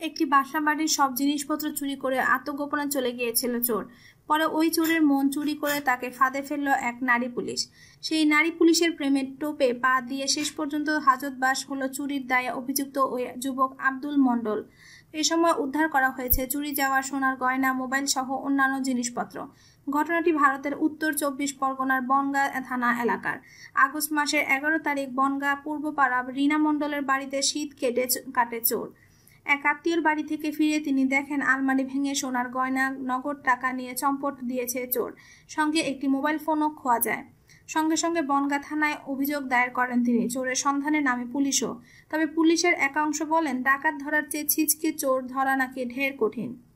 একটি বাসা বাড়ির সব জিনিসপত্র চুরি করে আত্মগোপনে চলে গিয়েছিল চোর। পরে ওই চোরের মন চুরি করে তাকে ফাঁদে ফেলল এক নারী পুলিশ। সেই নারী পুলিশের প্রেমের টোপে পা দিয়ে শেষ পর্যন্ত হাজতবাস হলো চুরির দায়ে অভিযুক্ত ওই যুবক আব্দুল মণ্ডল। এ সময় উদ্ধার করা হয়েছে চুরি যাওয়া সোনার গয়না, মোবাইল সহ অন্যান্য জিনিসপত্র। ঘটনাটি ভারতের উত্তর চব্বিশ পরগনার বনগা থানা এলাকার। আগস্ট মাসের এগারো তারিখ বনগা পূর্বপাড়া রীনা মণ্ডলের বাড়িতে শীত কেটে কাটে চোর। এক আত্মীয়র বাড়ি থেকে ফিরে তিনি দেখেন আলমারি ভেঙে সোনার গয়না, নগদ টাকা নিয়ে চম্পট দিয়েছে চোর। সঙ্গে একটি মোবাইল ফোনও খোয়া যায়। সঙ্গে সঙ্গে বনগা থানায় অভিযোগ দায়ের করেন তিনি। চোরের সন্ধানে নামে পুলিশও। তবে পুলিশের একাংশ বলেন, ডাকাত ধরার চেয়ে ছিচকে চোর ধরা নাকি ঢের কঠিন।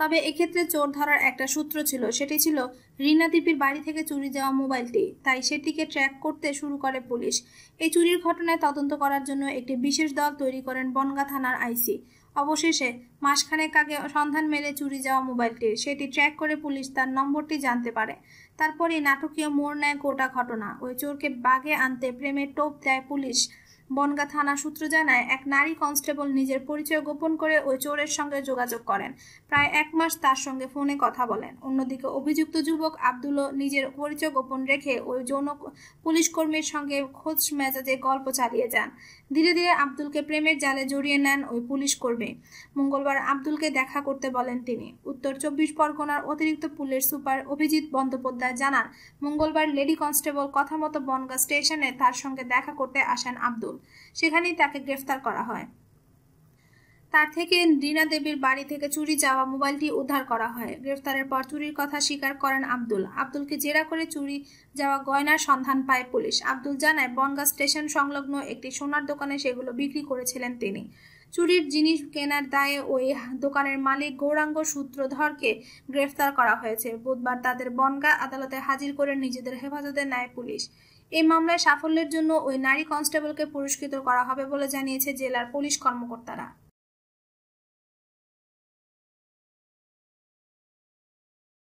তবে এক্ষেত্রে চোর ধরার একটা সূত্র ছিল, সেটি ছিল রিনা দীপির বাড়ি থেকে চুরি যাওয়া মোবাইলটি। তাই সেটিকে ট্র্যাক করতে শুরু করে পুলিশ। এই চুরির ঘটনায় তদন্ত করার জন্য একটি বিশেষ দল তৈরি করেন বনগা থানার আইসি। অবশেষে মাসখানেক আগে সন্ধান মেলে চুরি যাওয়া মোবাইলটির সেটি ট্র্যাক করে পুলিশ তার নম্বরটি জানতে পারে। তারপরে নাটকীয় মোড় নেয় গোটা ঘটনা। ওই চোরকে বাগে আনতে প্রেমের টোপ দেয় পুলিশ। বনগা থানা সূত্র জানায়, এক নারী কনস্টেবল নিজের পরিচয় গোপন করে ওই চোরের সঙ্গে যোগাযোগ করেন। প্রায় এক মাস তার সঙ্গে ফোনে কথা বলেন। অন্যদিকে অভিযুক্ত যুবক আব্দুলও নিজের পরিচয় গোপন রেখে ওই যৌন পুলিশ কর্মীর সঙ্গে খোঁজ মেজাজে গল্প চালিয়ে যান। ধীরে ধীরে আব্দুলকে প্রেমের জালে জড়িয়ে নেন ওই পুলিশ কর্মী মঙ্গলবার আব্দুলকে দেখা করতে বলেন তিনি। উত্তর চব্বিশ পরগনার অতিরিক্ত পুলিশ সুপার অভিজিৎ বন্দ্যোপাধ্যায় জানান, মঙ্গলবার লেডি কনস্টেবল কথা মতো বনগা স্টেশনে তার সঙ্গে দেখা করতে আসেন আব্দুল। সেখানেই তাকে গ্রেফতার করা হয়। তার থেকে রিনা দেবীর বাড়ি থেকে চুরি যাওয়া মোবাইলটি উদ্ধার করা হয়। গ্রেফতারের পর চুরির কথা স্বীকার করেন আব্দুল। আব্দুলকে জেরা করে চুরি যাওয়া গয়নার সন্ধান পায় পুলিশ। আব্দুল জানায়, বনগা স্টেশন সংলগ্ন একটি সোনার দোকানে সেগুলো বিক্রি করেছিলেন তিনি। চুরির জিনিস কেনার দায়ে ওই দোকানের মালিক গৌরাঙ্গ সূত্রধরকে গ্রেফতার করা হয়েছে। বুধবার তাদের বনগা আদালতে হাজির করে নিজেদের হেফাজতে নেয় পুলিশ। এই মামলায় সাফল্যের জন্য ওই নারী কনস্টেবলকে পুরস্কৃত করা হবে বলে জানিয়েছে জেলার পুলিশ কর্মকর্তারা।